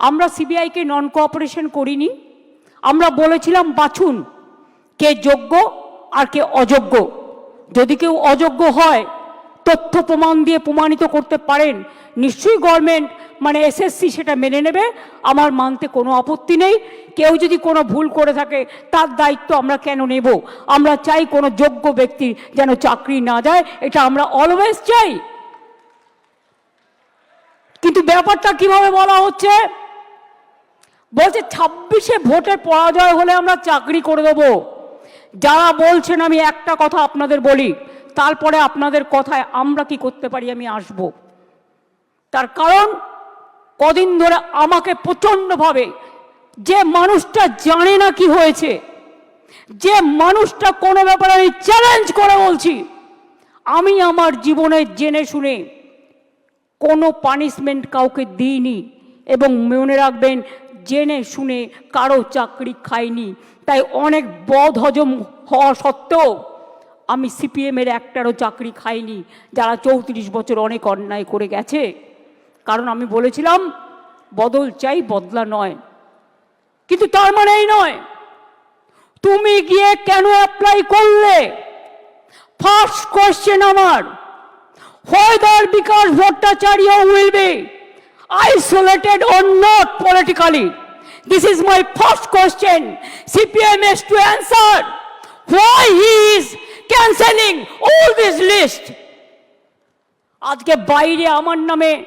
আমরা সিবিআইকে non cooperation করিনি। আমরা বলেছিলাম, বাছুন, কে যোগ্য আর কে অযোগ্য। যদি কেউ অযোগ্য হয়, তথ্য প্রমাণ দিয়ে প্রমাণিত করতে পারেন। নিশ্চয়ই গভর্নমেন্ট মানে এসএসসি সেটা মেনে নেবে। আমার মানতে কোনো আপত্তি নেই। কেউ যদি কোনো ভুল করে থাকে, তার দায়িত্ব আমরা কেন নেব? আমরা চাই কোনো যোগ্য ব্যক্তির যেন চাকরি না যায় এটা আমরা অলওয়েজ চাই। কিন্তু ব্যাপারটা কীভাবে বলা হচ্ছে? বলছে ছাব্বিশে ভোটে পরাজয় হলে আমরা চাকরি করে দেবো। যারা বলছেন আমি একটা কথা আপনাদের বলি, তারপরে আপনাদের কথায় আমরা কি করতে পারি আমি আসব। তার কারণ, কদিন ধরে আমাকে প্রচণ্ডভাবে, যে মানুষটা জানে না কি হয়েছে, যে মানুষটা কোনো ব্যাপারে আমি চ্যালেঞ্জ করে বলছি, আমি আমার জীবনে জেনে শুনে কোনো পানিশমেন্ট কাউকে দিইনি এবং মনে রাখবেন জেনে শুনে কারও চাকরি খাইনি। তাই অনেক বদ হজম হওয়া সত্ত্বেও আমি সিপিএমের একটারও চাকরি খাইনি, যারা চৌত্রিশ বছর অনেক অন্যায় করে গেছে। কারণ আমি বলেছিলাম, বদল চাই, বদলা নয়। কিন্তু তার মানে এই নয়, তুমি গিয়ে কেন অ্যাপ্লাই করলে? ফার্স্ট কোয়েশ্চেন আমার, whether because Bhattacharya will be isolated or not politically. This is my first question. CPM has to answer why he is cancelling all this list. আজকে বাইরে আমার নামে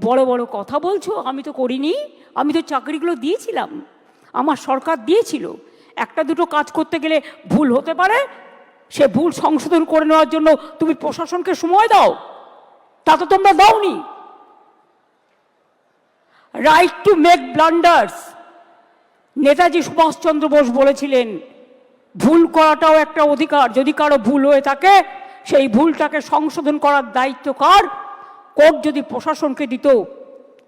বড় বড় কথা বলছো? আমি তো করিনি। আমি তো চাকরিগুলো দিয়েছিলাম। আমার সরকার দিয়েছিল। একটা দুটো কাজ করতে গেলে ভুল হতে পারে। সে ভুল সংশোধন করে নেওয়ার জন্য তুমি প্রশাসনকে সময় দাও। তা তো তোমরা দাওনি। Right to make blunders Netaji Subhas Chandra Bose বলেছিলেন, ভুল করাটাও একটা অধিকার। যদি কারও ভুল হয়ে থাকে, সেই ভুলটাকে সংশোধন করার দায়িত্ব কার? কোর্ট যদি প্রশাসনকে দিত,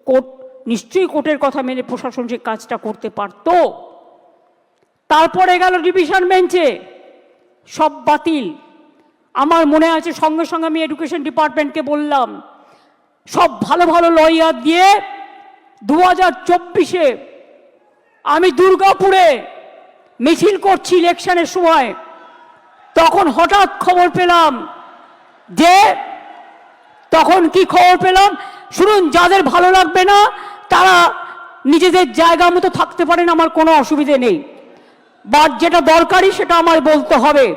কোর্ট নিশ্চয়ই কোর্টের কথা মেনে প্রশাসন সে কাজটা করতে পারত। তারপরে গেল ডিভিশন বেঞ্চে। সব বাতিল। আমার মনে আছে, সঙ্গে সঙ্গে আমি এডুকেশন ডিপার্টমেন্টকে বললাম, সব ভালো ভালো লয়ার দিয়ে দু হাজার চব্বিশে আমি দুর্গাপুরে মিছিল করছি ইলেকশনের সময়। তখন হঠাৎ খবর পেলাম যে, তখন কি খবর পেলাম? শুনুন, যাদের ভালো লাগবে না, তারা নিজেদের জায়গা মতো থাকতে পারেন, আমার কোনো অসুবিধে নেই। বাট যেটা দরকারি সেটা আমার বলতে হবে।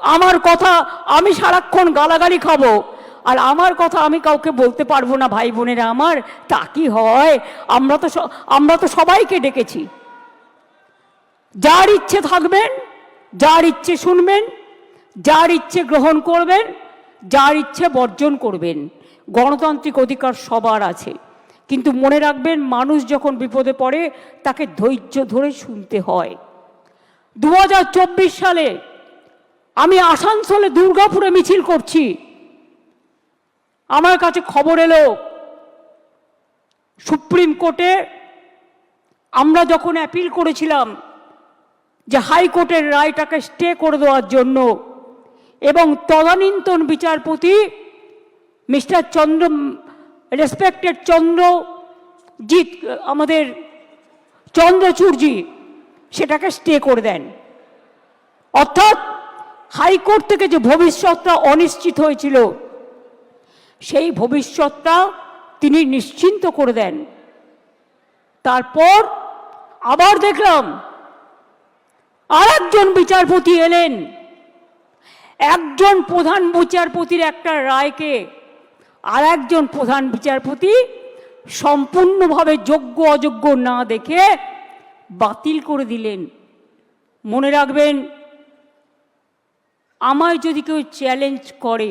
আমার কথা, আমি সারাক্ষণ গালাগালি খাব। আর আমার কথা আমি কাউকে বলতে পারব না, ভাই বোনেরা আমার, তা কি হয়? আমরা তো আমরা তো সবাইকে ডেকেছি। যার ইচ্ছে থাকবেন, যার ইচ্ছে শুনবেন, যার ইচ্ছে গ্রহণ করবেন, যার ইচ্ছে বর্জন করবেন, গণতান্ত্রিক অধিকার সবার আছে। কিন্তু মনে রাখবেন, মানুষ যখন বিপদে পড়ে, তাকে ধৈর্য ধরে শুনতে হয়। দু হাজার চব্বিশ সালে আমি আসানসোলে দুর্গাপুরে মিছিল করছি। আমার কাছে খবর এলো, সুপ্রিম কোর্টে আমরা যখন অ্যাপিল করেছিলাম যে হাইকোর্টের রায়টাকে স্টে করে দেওয়ার জন্য এবং তদানীন্তন বিচারপতি মিস্টার চন্দ্র রেসপেক্টেড চন্দ্র চন্দ্রজিৎ আমাদের চন্দ্রচূড়জি সেটাকে স্টে করে দেন। অর্থাৎ হাইকোর্ট থেকে যে ভবিষ্যৎটা অনিশ্চিত হয়েছিল সেই ভবিষ্যৎটা তিনি নিশ্চিন্ত করে দেন। তারপর আবার দেখলাম আর একজন বিচারপতি এলেন। একজন প্রধান বিচারপতির একটা রায়কে আর একজন প্রধান বিচারপতি সম্পূর্ণভাবে যোগ্য অযোগ্য না দেখে বাতিল করে দিলেন। মনে রাখবেন, আমায় যদি কেউ চ্যালেঞ্জ করে